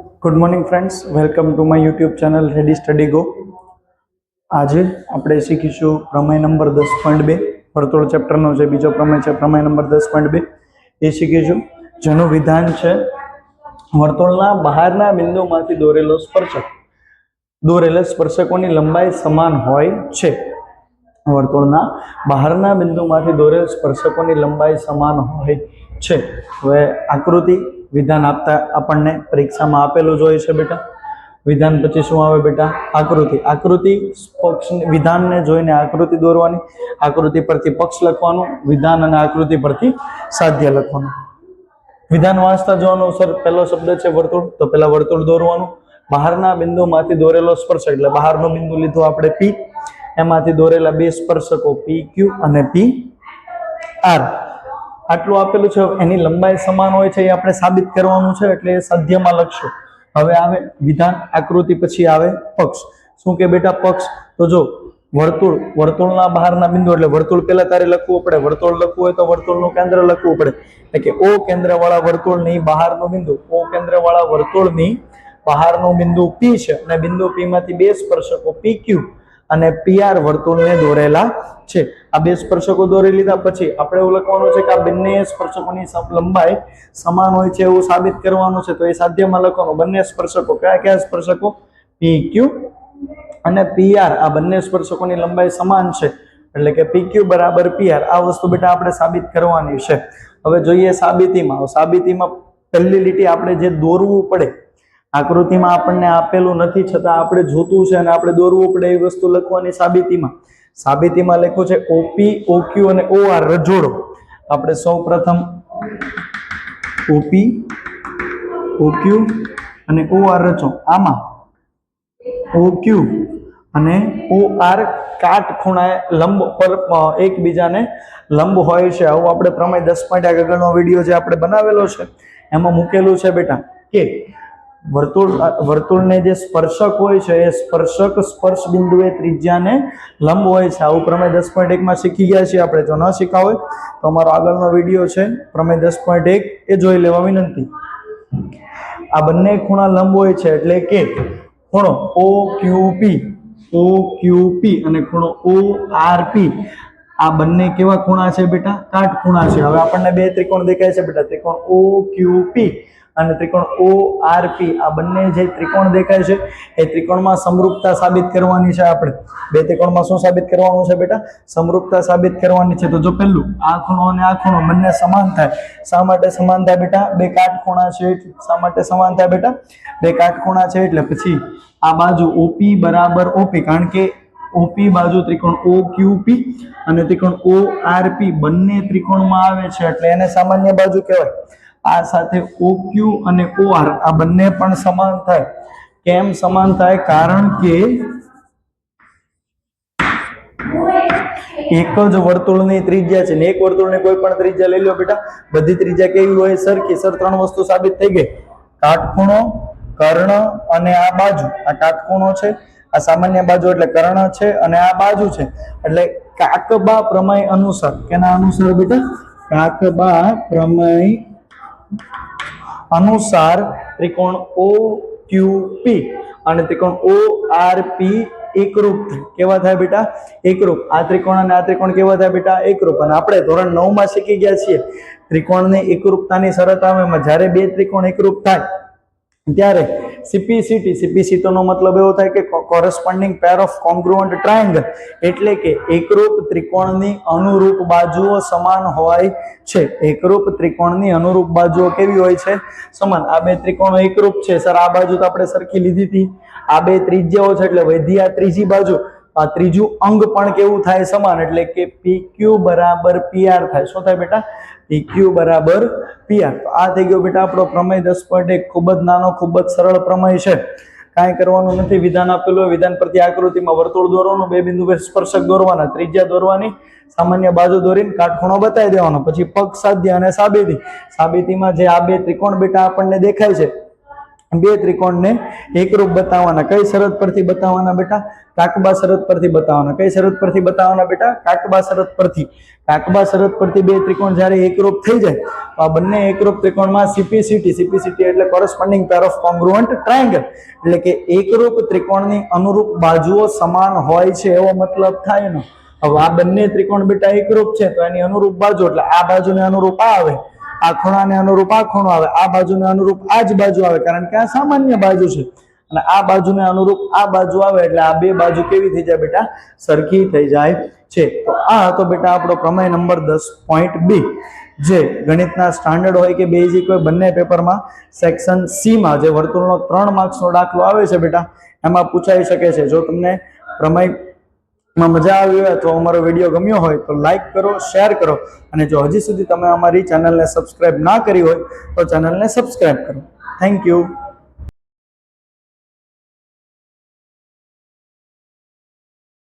Good morning friends welcome to my YouTube channel ready study go આજે આપણે શીખીશું પ્રમેય નંબર દસ પોઈન્ટ બે. વર્તુળ ચેપ્ટરનો જે બીજો પ્રમેય છે, પ્રમેય નંબર દસ પોઈન્ટ બે. એ શીખીશું. જેનું વિધાન છે, વર્તુળના બહારના બિંદુમાંથી દોરેલો સ્પર્શક. દોરેલા સ્પર્શકોની લંબાઈ સમાન હોય છે. વર્તુળના બહારના બિંદુમાંથી દોરેલ સ્પર્શકોની લંબાઈ સમાન હોય છે. હવે આકૃતિ વિધાન આપતા આપણને પરીક્ષામાં આપેલું જ હોય છે બેટા. વિધાન પછી શું આવે બેટા? આકૃતિ. આકૃતિ પક્ષ વિધાનને જોઈને આકૃતિ દોરવાની, આકૃતિ પરથી પક્ષ લખવાનું, વિધાન અને આકૃતિ પરથી સાધ્ય લખવાનું. વિધાન વાંચતા જોવાનું સર પહેલો શબ્દ છે વર્તુળ. તો પહેલા વર્તુળ દોરવાનું. બહારના બિંદુમાંથી દોરેલો સ્પર્શક, એટલે બહારનો બિંદુ લીધું આપણે પી એમાંથી દોરેલા બે સ્પર્શકો પી ક્યુ અને પી આર આટલું આપેલું છે, એની લંબાઈ સમાન હોય છે એ આપણે સાબિત કરવાનું છે, એટલે સાધ્યમાં લખશું. હવે આવે વિધાન આકૃતિ, પછી આવે પક્ષ. શું કે બેટા પક્ષ? તો જો, વર્તુળ, વર્તુળના બહારના બિંદુ એટલે વર્તુળ પહેલા તારે લખવું પડે. વર્તુળ લખવું હોય તો વર્તુળનું કેન્દ્ર લખવું પડે. એટલે કે ઓ કેન્દ્રવાળા વર્તુળની બહારનું બિંદુ. ઓ કેન્દ્રવાળા વર્તુળની બહારનું બિંદુ પી છે. અને બિંદુ પી માંથી બે સ્પર્શકો પી ક્યુ અને પીઆર વર્તુળને દોરેલા છે. આ બે સ્પર્શકો દોરી લીધા પછી આપણે એવું લખવાનું છે કે આ બંને સ્પર્શકોની લંબાઈ સમાન હોય છે એવું સાબિત કરવાનું છે. તો એ સાધ્યમાં લખવાનું. બંને સ્પર્શકો. કયા કયા સ્પર્શકો? પી ક્યુ અને પીઆર આ બંને સ્પર્શકોની લંબાઈ સમાન છે. એટલે કે પી ક્યુ બરાબર પીઆર આ વસ્તુ બેટા આપણે સાબિત કરવાની છે. હવે જોઈએ સાબિતીમાં. સાબિતીમાં પહેલી લીટી આપણે જે દોરવું પડે આકૃતિમાં આપણને આપેલું નથી, છતાં આપણે જોતું છે અને આપણે દોરવું પડે એ વસ્તુ લખવાની સાબિતીમાં. સાબિતીમાં લખ્યું છે ઓપી ઓક્યુ અને ઓ આર રજોડો. આપણે સૌ પ્રથમ ઓપી ઓક્યુ અને ઓ આર રચો. આમાં ઓક્યુ અને ઓ આર કાટ ખૂણાએ લંબ પર એકબીજાને લંબ હોય છે. આવું આપણે પ્રમેય દસ પોઈન્ટ આગળનો વીડિયો જે આપણે બનાવેલો છે, એમાં મૂકેલું છે બેટા કે વર્તુળ વર્તુળને જે સ્પર્શક હોય છે, એ સ્પર્શક સ્પર્શ બિંદુએ ત્રિજ્યાને લંબ હોય છે. આવું પ્રમેય દસ પોઈન્ટ એકમાં શીખી ગયા છીએ આપણે. જો ન શીખા હોય, તો અમારો આગળનો વીડિયો છે. પ્રમેય દસ પોઈન્ટ એક, એ જોઈ લેવા વિનંતી. આ બંને ખૂણા લંબ હોય છે એટલે કે ખૂણો ઓ ક્યુ પી ઓ ક્યુ પી અને ખૂણો ઓ આર પી આ બંને કેવા ખૂણા છે બેટા? કાટ ખૂણા છે. હવે આપણને બે ત્રિકોણ દેખાય છે બેટા. ત્રિકોણ ઓ ક્યુ પી અને ત્રિકોણ ઓ આર પી આ બંને જે ત્રિકોણ દેખાય છે, એ ત્રિકોણમાં સમરૂપતા સાબિત કરવાની છે આપણે. બે ત્રિકોણમાં શું સાબિત કરવાનું છે બેટા? સમરૂપતા સાબિત કરવાની છે. તો જો પહેલું આ ખૂણો અને આ ખૂણો બંને સમાન થાય. શા માટે સમાન થાય બેટા? બે કાટખૂણા છે એટલે. શા માટે સમાન થાય બેટા? બે કાટખૂણા છે એટલે પછી આ બાજુ ઓપી બરાબર ઓપી કારણ કે ઓપી બાજુ ત્રિકોણ ઓ ક્યુ પી અને ત્રિકોણ ઓ આર પી બંને ત્રિકોણમાં આવે છે. એટલે એને સામાન્ય બાજુ કહેવાય. આ સાથે ઓક્યુ અને ઓઆર આ બંને પણ સમાન થાય. કેમ સમાન થાય? કારણ કે એક જ વર્તુળની ત્રિજ્યા છે ને એક વર્તુળની કોઈ પણ ત્રિજ્યા લઈ લો બેટા. બધી ત્રિજ્યા કેવી હોય? સરખી સર ત્રણ વસ્તુ સાબિત થઈ ગઈ. કાટખૂણો, કર્ણ અને આ બાજુ. આ કાટખૂણો છે, આ સામાન્ય બાજુ એટલે કર્ણ છે અને આ બાજુ છે. એટલે કાકબા પ્રમેય અનુસાર, કેના અનુસાર બેટા? કાકબા પ્રમેય અનુસાર ત્રિકોણ ઓ ક્યુ પી અને ત્રિકોણ ઓ આર પી એકરૂપ કેવા થાય બેટા? એકરૂપ. આ ત્રિકોણ અને આ ત્રિકોણ કેવા થાય બેટા? એકરૂપ. અને આપણે ધોરણ નવમાં શીખી ગયા છીએ. ત્રિકોણની એકરૂપતાની શરત આવે જ્યારે બે ત્રિકોણ એકરૂપ થાય, ત્યારે સીપીસીટી સીપીસીટી નો મતલબ એવો થાય કે corresponding pair of congruent triangle એટલે કે એકરૂપ ત્રિકોણની અનુરૂપ બાજુઓ સમાન હોય છે. એકરૂપ ત્રિકોણની અનુરૂપ બાજુઓ કેવી હોય છે? સમાન. આ બે ત્રિકોણો એકરૂપ છે. સર, આ બાજુ તો આપણે સરખી લીધી હતી. આ બે ત્રિજ્યાઓ છે એટલે વધી ત્રીજી બાજુ. ત્રીજું અંગ પણ કેવું થાય સમાન એટલે કે PQ બરાબર પીઆર થાય. શું થાય બેટા? ક્યુ બરાબર પીઆર તો આ થઈ ગયો બેટા આપણો પ્રમેય દસ પોઈન્ટ એક. ખૂબ જ નાનો, ખૂબ જ સરળ પ્રમેય છે. કાંઈ કરવાનું નથી. વિધાન આપેલું વિધાન પ્રત્યે આકૃતિમાં વર્તુળ દોરવાનું, બે બિંદુ પર સ્પર્શક દોરવાના, ત્રિજ્યા દોરવાની, સામાન્ય બાજુ દોરીને કાટખૂણો બતાવી દેવાનો. પછી પગ, સાધ્ય અને સાબિતી. સાબિતીમાં જે આ બે ત્રિકોણ બેટા આપણને દેખાય છે બે ત્રિકોણને એકરૂપ બતાવવાના. કઈ શરત પરથી બતાવવાના બેટા? કાકબા શરત પરથી બતાવવાના. કઈ શરત પરથી બતાવવાના બેટા? કાકબા શરત પરથી. કાકબા શરત પરથી બે ત્રિકોણ જ્યારે એકરૂપ થઈ જાય, તો આ બંને એકરૂપ ત્રિકોણમાં સીપીસીટી સીપીસીટી એટલે corresponding pair of congruent triangle એટલે કે એકરૂપ ત્રિકોણની અનુરૂપ બાજુઓ સમાન હોય છે એવો મતલબ થાય એનો. હવે આ બંને ત્રિકોણ બેટા એકરૂપ છે, તો એની અનુરૂપ બાજુ, એટલે આ બાજુને અનુરૂપ આ આવે. આ ખૂણાને અનુરૂપ આ ખૂણો આવે, આ બાજુને અનુરૂપ આ જ બાજુ આવે, કારણ કે આ સામાન્ય બાજુ છે. અને આ બાજુને અનુરૂપ આ બાજુ આવે, એટલે આ બે બાજુ કેવી થઈ જાય બેટા? સરખી થઈ જાય છે. તો આ હતો બેટા આપણો પ્રમેય નંબર દસ પોઈન્ટ બી જે ગણિતના સ્ટાન્ડર્ડ હોય કે બેઝિક હોય, બંને પેપરમાં સેક્શન સીમાં જે વર્તુળનો ત્રણ માર્ક્સનો દાખલો આવે છે બેટા, એમાં પૂછાઈ શકે છે. જો તમને પ્રમેય માં મજા આવી હોય તો અમારો વીડિયો ગમ્યો હોય તો લાઈક કરો શેર કરો. અને જો હજી સુધી તમે અમારી ચેનલને સબસ્ક્રાઈબ ના કરી હોય તો ચેનલને સબસ્ક્રાઈબ કરો. Thank you